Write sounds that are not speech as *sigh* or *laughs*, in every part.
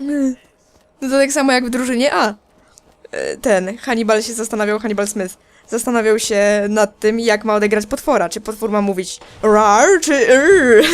No to tak samo jak w drużynie A. E, Ten, Hannibal się zastanawiał, Hannibal Smith, zastanawiał się nad tym, jak ma odegrać potwora. Czy potwór ma mówić rar, czy r.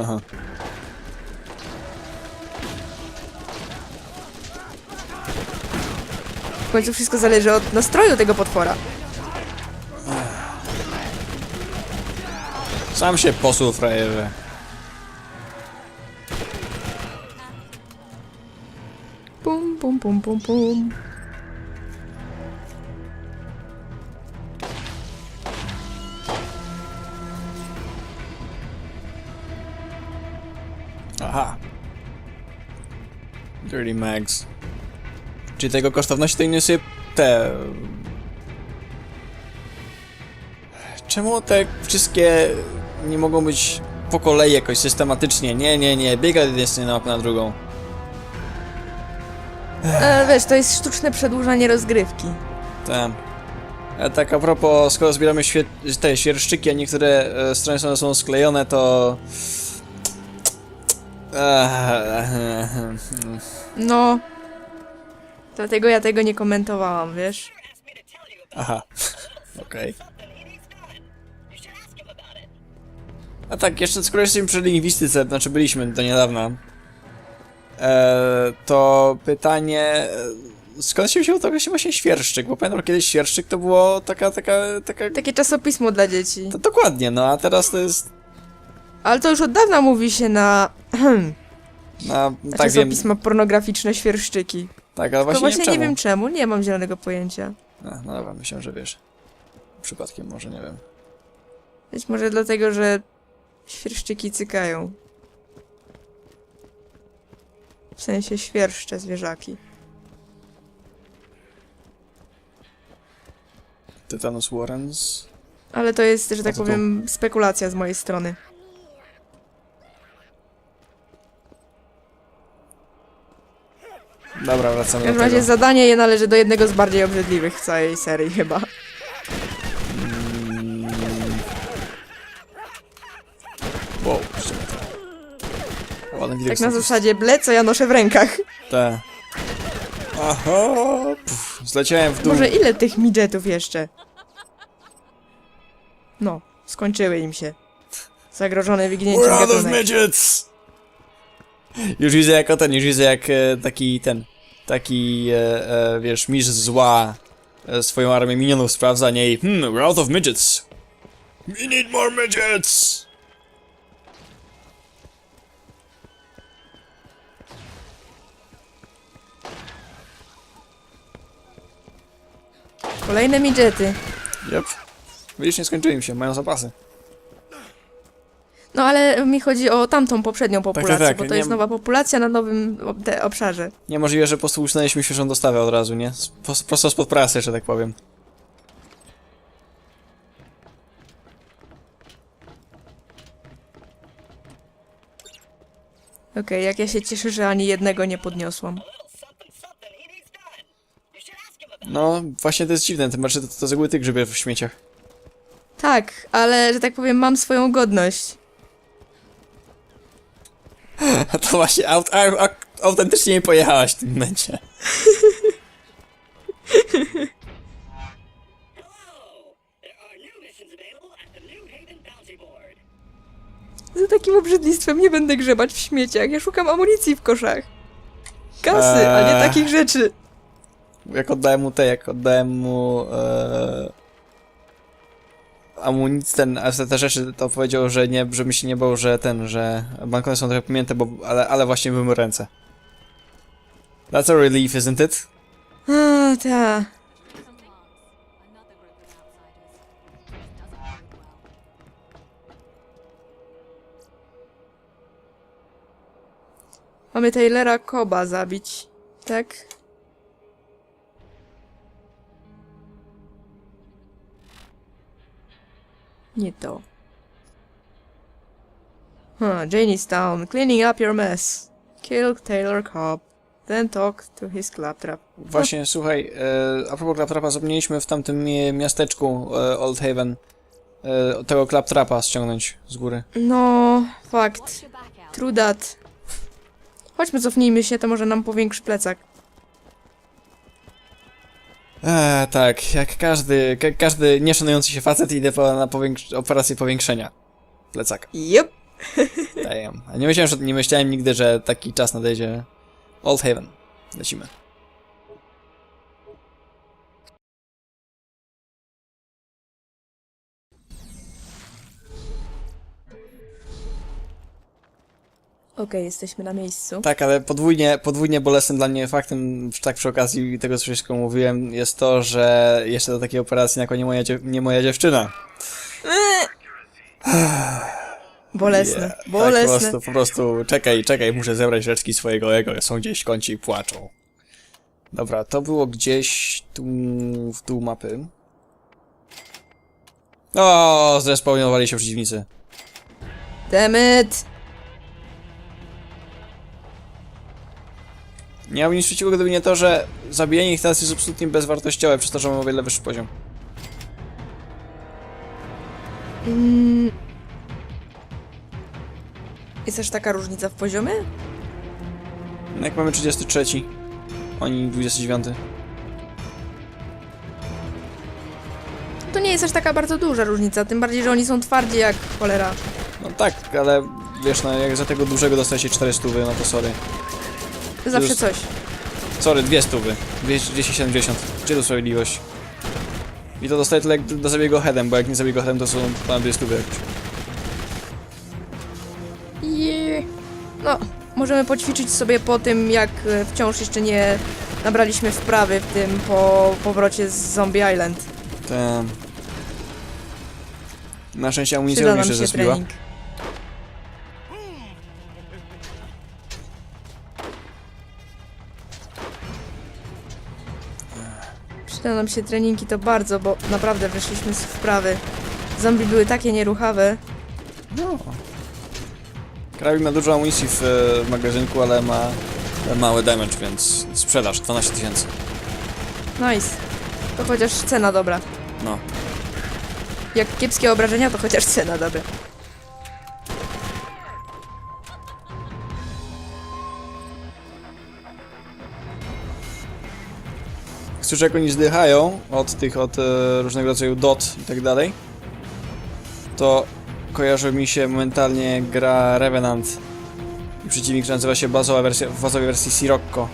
Aha. W końcu wszystko zależy od nastroju tego potwora. Sam się posuł, frajerze. Pum, pum, pum, pum. Aha. Dirty Mags. Czyli tego kosztowności to sobie te... Czemu te wszystkie nie mogą być po kolei jakoś systematycznie? Nie, nie, nie, biega z jednej mapy na drugą. E, wiesz, to jest sztuczne przedłużanie rozgrywki. Tam. A tak a propos, skoro zbieramy świe te świerszczyki, a niektóre e, strony są, są sklejone, to... Eee, No. Dlatego ja tego nie komentowałam, wiesz? Aha. *laughs* Okej. A tak, jeszcze skoro jesteśmy przy lingwistyce, znaczy byliśmy do niedawna, e, to pytanie, e, skąd się wziął to się właśnie świerszczyk? Bo pamiętam, kiedyś świerszczyk to było taka, taka, taka... Takie czasopismo dla dzieci. To dokładnie, no a teraz to jest... Ale to już od dawna mówi się na *clears throat* Na, tak wiem, czasopisma pornograficzne świerszczyki. tak, ale Tylko właśnie, właśnie nie wiem nie czemu. wiem czemu, nie mam zielonego pojęcia. No, no dobra, myślę, że wiesz. Przypadkiem może, nie wiem. Być może dlatego, że świerszczyki cykają. W sensie świerszcze zwierzaki. Tetanus Warrens... Ale to jest, że tak to powiem, spekulacja z mojej strony. Dobra, W wracamy do każdym razie tego. zadanie je należy do jednego z bardziej obrzydliwych w całej serii chyba. Wow, jeszcze Ładny widok Tak na zasadzie ble, co ja noszę w rękach. Tak. Aha! Puf, zleciałem w dół. Może ile tych midgetów jeszcze? No, skończyły im się. Zagrożone wyginięciem We're out of gatunek. midgets! Już widzę jako ten, już widzę jak e, taki ten, taki, e, e, wiesz, mistrz zła e, swoją armię minionów sprawdza nie i hmm, we're out of midgets. We need more midgets! Kolejne midgety. Yep. Widzisz, nie skończyły im się, mają zapasy. No ale mi chodzi o tamtą poprzednią populację, tak, bo to nie- jest nowa populacja na nowym ob- obszarze. Niemożliwe, że po prostu usunęliśmy świeżą dostawę od razu, nie? Po, prosto spod prasy, że tak powiem. Okej, jak ja się cieszę, że ani jednego nie podniosłam. No, właśnie to jest dziwne, tym bardziej to, to z reguły ty grzebie w śmieciach. Tak, ale że tak powiem, mam swoją godność. A *laughs* to właśnie aut, a, a, autentycznie nie pojechałaś w tym momencie. *laughs* Za takim obrzydlistwem nie będę grzebać w śmieciach. Ja szukam amunicji w koszach. Kasy, a nie Eee. takich rzeczy. Jak oddałem mu te, jak oddałem mu e, amunicję, ten, te rzeczy, to powiedział, że nie, żeby się nie bał, że ten, że banknoty są trochę pamięte, bo, ale, ale właśnie były ręce. That's a relief, isn't it? A, ta. Mamy Taylora Koba zabić, tak? Nie to. Huh, Janiestown, cleaning up your mess. Kill Taylor Cobb. Then talk to his claptrap. Właśnie, słuchaj, e, a propos Claptrapa, zapomnieliśmy w tamtym miasteczku e, Old Haven e, tego Claptrapa ściągnąć z góry. No, fakt. That. Chodźmy, cofnijmy się, to może nam powiększy plecak. Eee, tak, jak każdy, ka każdy nieszanujący się facet idę po, na powiększ operację powiększenia plecaka. Yep. *laughs* Damn. A nie myślałem, że, nie myślałem nigdy, że taki czas nadejdzie. Old Haven. Lecimy. Okej, jesteśmy na miejscu. Tak, ale podwójnie, podwójnie bolesnym dla mnie faktem, tak przy okazji tego, co wszystko mówiłem, jest to, że jeszcze do takiej operacji na nie moja, dziew- nie moja dziewczyna. *sighs* Bolesne, Yeah, Tak, po bolesne. prostu, po prostu, czekaj, czekaj, muszę zebrać rzeczki swojego ego, są gdzieś w kącie i płaczą. Dobra, to było gdzieś tu, w dół mapy. O, zrespawnowali się przeciwnicy. Demet! Nie mam nic przeciwko, gdyby nie to, że zabijanie ich teraz jest absolutnie bezwartościowe, przez to, że mam o wiele wyższy poziom. Mm. Jest też taka różnica w poziomie? No Jak mamy 33, oni 29. To nie jest aż taka bardzo duża różnica, tym bardziej, że oni są twardzi jak cholera. No tak, ale wiesz, no jak za tego dużego dostajecie 4 stówy, no to sorry. Zawsze Just- coś. Sorry, dwie stówy. 270. Gdzie tu sprawiedliwość? I to dostaję tyle, jak do zabiję go headem, bo jak nie zabiję go headem, to są tam dwie stówy. Yeah. No, możemy poćwiczyć sobie po tym, jak e, wciąż jeszcze nie nabraliśmy wprawy w tym po powrocie z Zombie Island. Te... Na szczęście amunicja Przyda również się się zespiła. trening. Przyda nam się trening i to bardzo, bo naprawdę wyszliśmy z wprawy. Zombie były takie nieruchawe. No. Karabin ma dużo amunicji w e, magazynku, ale ma mały damage, więc sprzedaż 12 tysięcy. Nice. To chociaż cena dobra. No. Jak kiepskie obrażenia, to chociaż cena dobra. Słyszę jak oni zdychają od tych, od e, różnego rodzaju dot i tak dalej, to kojarzy mi się momentalnie gra Revenant i przeciwnik, który nazywa się bazowa wersja, w bazowej wersji Sirocco.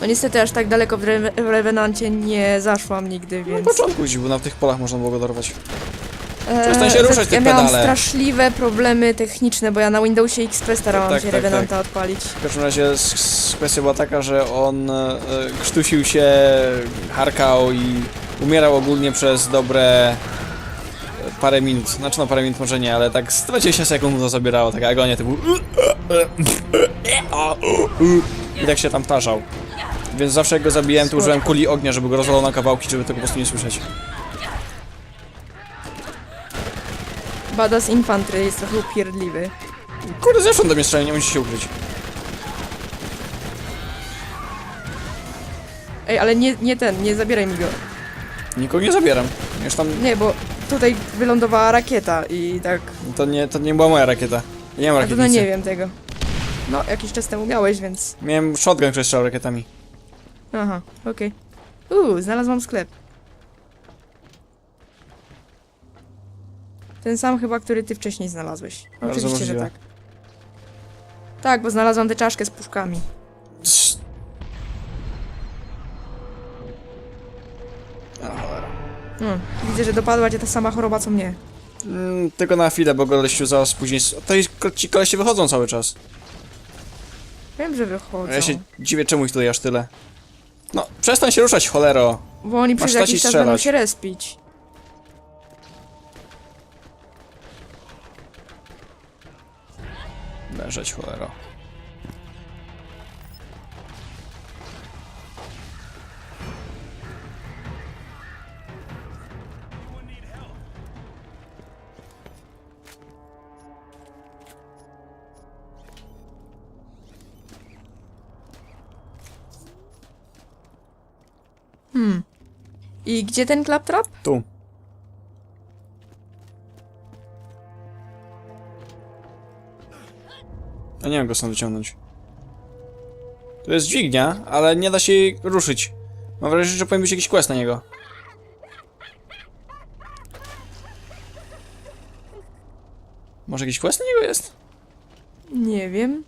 No niestety aż tak daleko w, Re w Revenancie nie zaszłam nigdy, Na więc... początku gdzieś, bo na tych polach można było go dorwać. Przestań się ruszać, te Ja miałam pedale. straszliwe problemy techniczne, bo ja na Windowsie XP starałam Tak, się tak, Revenanta odpalić. W każdym razie s- s- kwestia była taka, że on e, krztusił się, harkał i umierał ogólnie przez dobre e, parę minut. Znaczy no parę minut może nie, ale tak z 20 sekund mu to zabierało, taka agonia typu i tak się tam tarzał. Więc zawsze jak go zabijałem, to użyłem kuli ognia, żeby go rozwalał na kawałki, żeby tego po prostu nie słyszeć. Badass Infantry jest trochę upierdliwy. Kurde, zewsząd do mnie nie musisz się ukryć. Ej, ale nie, nie ten, nie zabieraj mi go. Nikogo nie zabieram. Już tam, Nie, bo tutaj wylądowała rakieta i tak... to nie, to nie była moja rakieta. Ja nie mam no rakietnicy. nie wiem tego. No, jakiś czas temu miałeś, więc... Miałem shotgun, który strzelał rakietami. Aha, okej. Uuu, znalazłam sklep. Ten sam chyba, który ty wcześniej znalazłeś. Bardzo Oczywiście, że możliwe. tak. Tak, bo znalazłam tę czaszkę z puszkami. Cii. A, cholera. Hmm. Widzę, że dopadła cię ta sama choroba, co mnie. Mm, tylko na chwilę, bo goleściu zaraz później... To ko- ci koleście wychodzą cały czas. Wiem, że A wychodzą. ja się dziwię, czemu ich tutaj aż tyle. No, przestań się ruszać, cholero! Bo oni Masz przez stać i jakiś czas będą strzelać. się respić. Leżeć, cholero. I gdzie ten claptrap? Tu. A nie wiem go stąd wyciągnąć. To jest dźwignia, ale nie da się jej ruszyć. Mam wrażenie, że powinien być jakiś quest na niego. Może jakiś quest na niego jest? Nie wiem.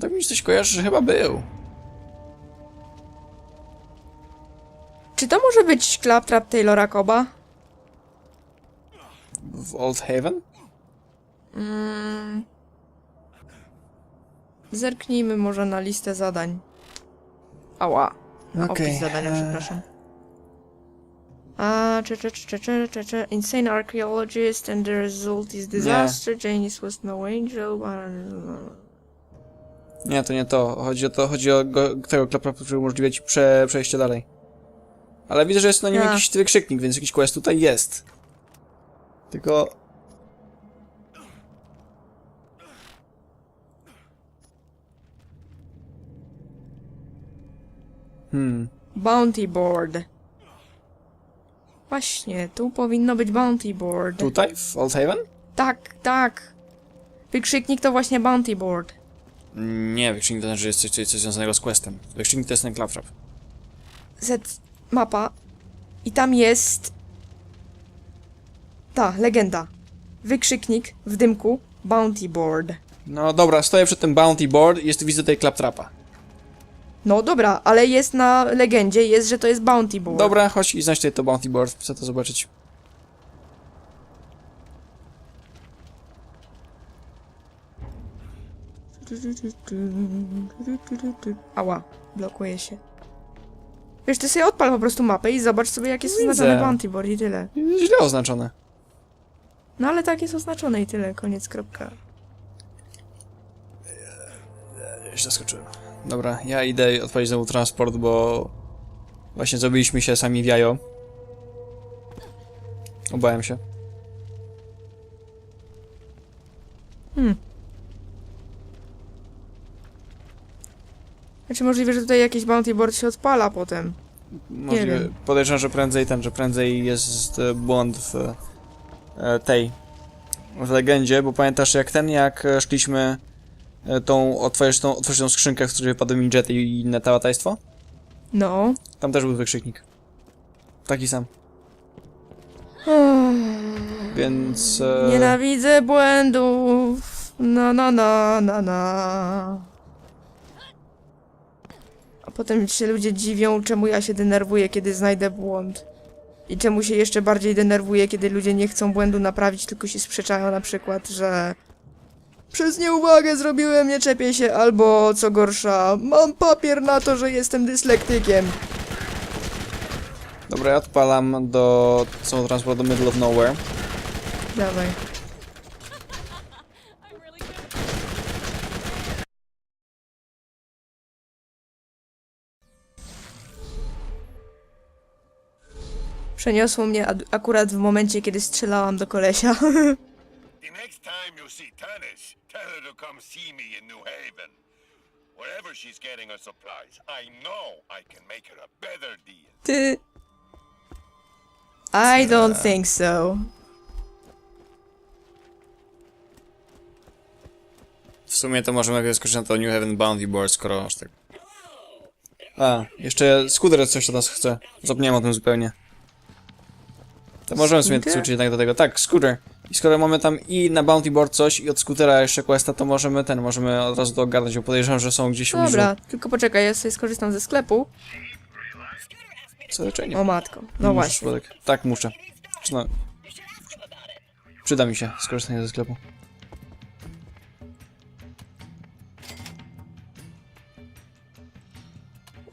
Tak mi się coś kojarzy, że chyba był. Czy to może być Claptrap Taylora Coba? W Old Haven? Mm. Zerknijmy może na listę zadań. Ała. Na Okej, Opis zadania, eee. przepraszam. A, cze, cze, cze, cze, cze, cze. Insane archaeologist and the result is disaster. Janice was no angel. Nie, to nie to. Chodzi o to, chodzi o go, tego klapra, który umożliwia ci prze, przejście dalej. Ale widzę, że jest na nim A. jakiś wykrzyknik, więc jakiś quest tutaj jest. Tylko... Hmm. Bounty board. Właśnie, tu powinno być bounty board. Tutaj? W Old Haven? Tak, tak. Wykrzyknik to właśnie bounty board. Nie, wykrzyknik to znaczy, że jest coś, coś, coś związanego z questem. Wykrzyknik to jest ten claptrap. Z mapa i tam jest ta legenda. Wykrzyknik w dymku bounty board. No dobra, stoję przed tym bounty board i jest widzę tutaj claptrapa. No dobra, ale jest na legendzie, jest, że to jest bounty board. Dobra, chodź i znajdź tutaj to bounty board, chcę to zobaczyć. Ała, blokuje się. Wiesz, ty sobie odpal po prostu mapę i zobacz sobie, jak jest Widzę. oznaczony bounty board i tyle. Źle oznaczone. No ale tak jest oznaczone i tyle, koniec, kropka. Ja się zaskoczyłem. Dobra, ja idę odpalić znowu transport, bo właśnie zrobiliśmy się sami w jajo. Obałem się. Hmm. Znaczy możliwe, że tutaj jakiś bounty board się odpala potem. Możliwe. wiem. Podejrzewam, że prędzej ten, że prędzej jest e, błąd w e, tej w legendzie, bo pamiętasz jak ten, jak e, szliśmy tą, otworzyć tą, otworzyć tą skrzynkę, w której wypadły mi jety i inne tałatajstwo? No. Tam też był wykrzyknik. Taki sam. Więc... E, Nienawidzę błędów. Na na na na na. A potem się ludzie dziwią, czemu ja się denerwuję, kiedy znajdę błąd. I czemu się jeszcze bardziej denerwuję, kiedy ludzie nie chcą błędu naprawić, tylko się sprzeczają na przykład, że przez nieuwagę zrobiłem, nie czepię się, albo co gorsza, mam papier na to, że jestem dyslektykiem. Dobra, ja odpalam do są transport do Middle of Nowhere. Dawaj. Przeniosło mnie akurat w momencie, kiedy strzelałam do kolesia. *laughs* The next time you see tell her to come see me in New Haven. Wherever she's getting her supplies, I know I can make her a better deal. Ty. I don't think so. W sumie to możemy skoczyć na to New Haven Bounty Board, skoro aż tak. A, jeszcze Scooter coś od nas chce. Zapomniałem o tym zupełnie. To możemy sobie Scooter? switchić jednak do tego. Tak, Scooter. I skoro mamy tam i na Bounty Board coś i od Scootera jeszcze questa, to możemy ten, możemy od razu to ogarnąć, bo podejrzewam, że są gdzieś u Dobra, tylko poczekaj, ja sobie skorzystam ze sklepu. Co raczej nie. O matko, no Muszę właśnie. przypadek. Tak, muszę. Czy no... Przyda mi się skorzystanie ze sklepu.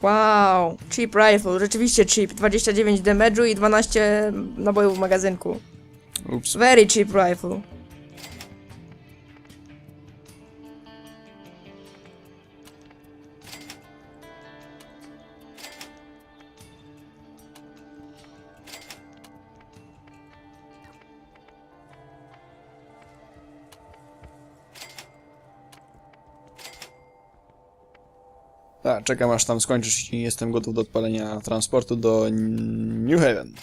Wow, cheap rifle, rzeczywiście cheap. 29 damage'u i 12 nabojów w magazynku. Ups. Very cheap rifle. Tak, czekam aż tam skończysz i jestem gotów do odpalenia transportu do New Haven.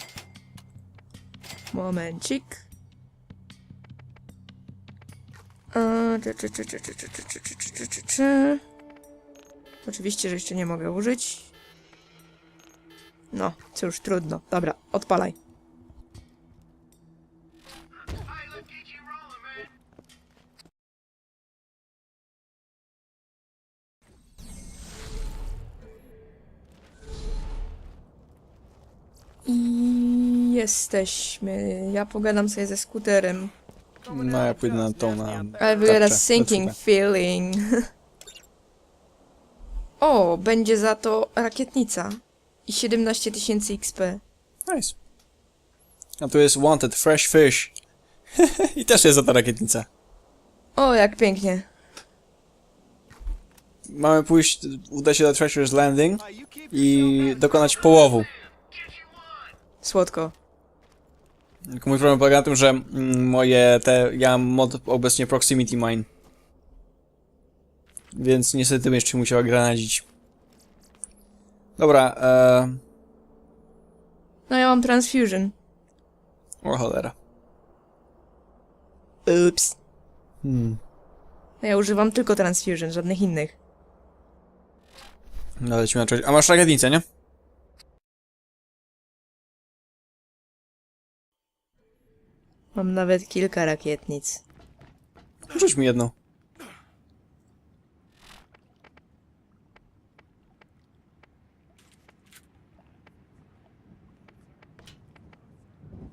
Momencik. Oczywiście, że jeszcze nie mogę użyć. No, cóż, trudno. Dobra, odpalaj. I jesteśmy. Ja pogadam sobie ze skuterem. No ja pójdę na tą, na... Ale wygląda tarczę, sinking feeling. *laughs* o, będzie za to rakietnica. I 17 tysięcy XP. Nice. A tu jest Wanted, Fresh Fish. *laughs* I też jest za ta rakietnica. O, jak pięknie. Mamy pójść, uda się do Treasure's Landing i dokonać połowu. Słodko. Tylko mój problem polega na tym, że mm, moje te, ja mam mod obecnie Proximity Mine. Więc niestety bym jeszcze musiała granadzić. Dobra, e... No ja mam transfusion. O cholera. Ups. Hmm. No Ja używam tylko transfusion, żadnych innych. No lecimy na czegoś. A masz rakietnicę, nie? Mam nawet kilka rakietnic. Rzuć mi jedną.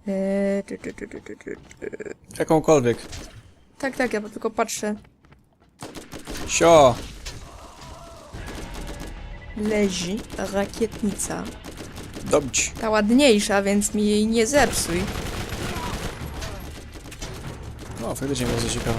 Eee, tu, tu, tu, tu, tu, tu. Jakąkolwiek. Tak, tak, ja tylko patrzę. Sio! Leży rakietnica. Dobić. Ta ładniejsza, więc mi jej nie zepsuj. No, faktycznie bardzo ciekawa.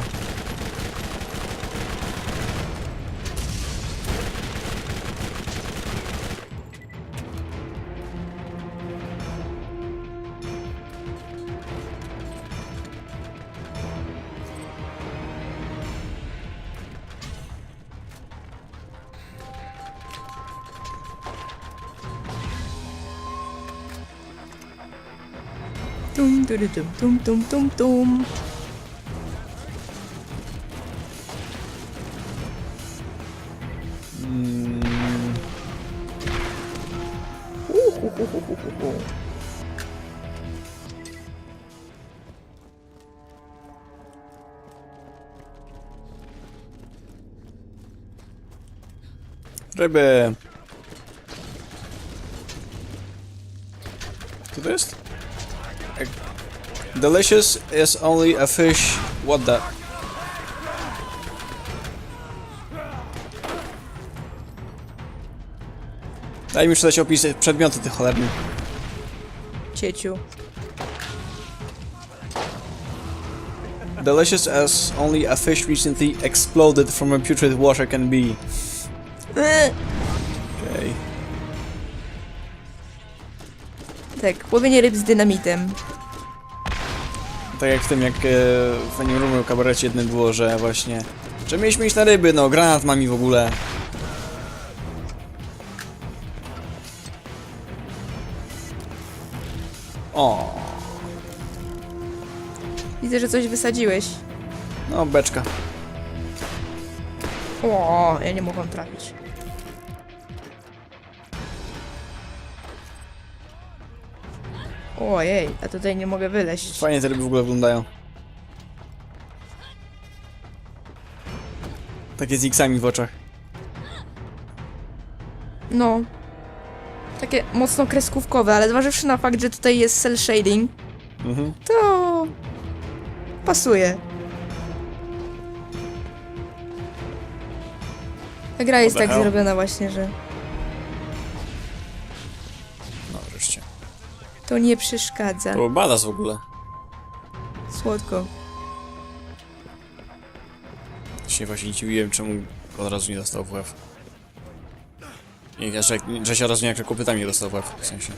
Dum, dum, dum, dum, dum, dum, dum. Ryby. Co to jest? Delicious is only a fish. What the? Daj mi przeczytać opis przedmioty tych cholernych. Cieciu. Delicious as only a fish recently exploded from a putrid water can be. Tak, łowienie ryb z dynamitem. Tak jak w tym, jak e, w Room kabarecie jednym było, że właśnie... Że mieliśmy iść na ryby, no granat mam i w ogóle. O, Widzę, że coś wysadziłeś. no beczka. O, ja nie mogłam trafić. Ojej, a tutaj nie mogę wyleźć. Fajnie te ryby w ogóle wyglądają. Takie z X-ami w oczach. No. Takie mocno kreskówkowe, ale zważywszy na fakt, że tutaj jest cel shading, Mhm. to pasuje. Ta gra jest tak hell? zrobiona właśnie, że to nie przeszkadza. To badass w ogóle. Słodko. Się właśnie nie dziwiłem, czemu od razu nie dostał w łeb. Nie, że, że się od razu nie jak kopytami dostał w łeb, w sensie.